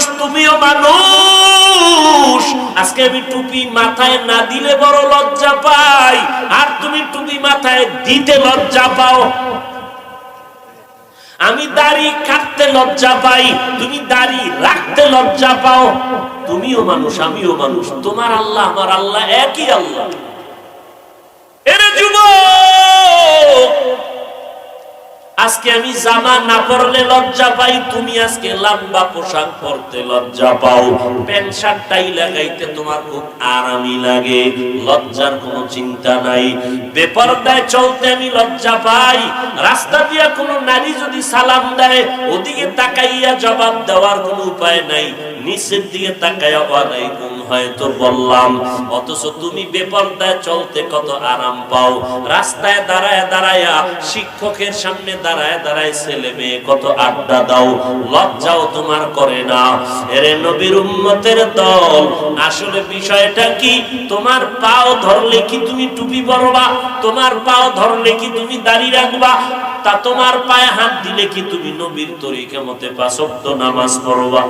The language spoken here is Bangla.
মানুষ, তুমিও মানুষ। আজকে আমি টুপি মাথায় না দিলে বড় লজ্জা পাই। আর তুমি টুপি মাথায় দিতে লজ্জা পাও। আমি দাড়ি কাটতে লজ্জা পাই, তুমি দাড়ি রাখতে লজ্জা পাও। তুমিও মানুষ, আমিও মানুষ। তোমার আল্লাহ, আমার আল্লাহ একই আল্লাহ। আজকে আমি জামা না পরলে লজ্জা পাই, তুমি আজকে লম্বা পোশাক পরতে লজ্জা পাও। প্যান্ট শার্টটাই লাগাইতে তোমার খুব আরামই লাগে, লজ্জার কোনো চিন্তা নাই। বেপরদায় চলতে আমি লজ্জা পাই, রাস্তা দিয়া কোনো নারী যদি সালাম দেয়, ওদিকে তাকাইয়া জবাব দেওয়ার কোনো উপায় নাই, নিচের দিকে তাকাইয়া ওয়ালাইকুম, হয়তো বললাম। অথচ তুমি বেপরদায় চলতে কত আরাম পাও। রাস্তায় দাঁড়ায় দাঁড়ায়া শিক্ষকের সামনে দাঁড়ায় দাঁড়ায় ছেলে মেয়ে, কত আড্ডা দাও, লজ্জাও তোমার করে না। এরে নবীর উম্মতের দল, আসলে বিষয়টা কি? তোমার পাও ধরলে কি তুমি টুপি পরবা? তোমার পাও ধরলে কি তুমি দাড়ি রাখবা? তা তোমার পায়ে হাত দিলে কি তুমি নবীর তরিকা মতে পাঁচ নামাজ পড়বা?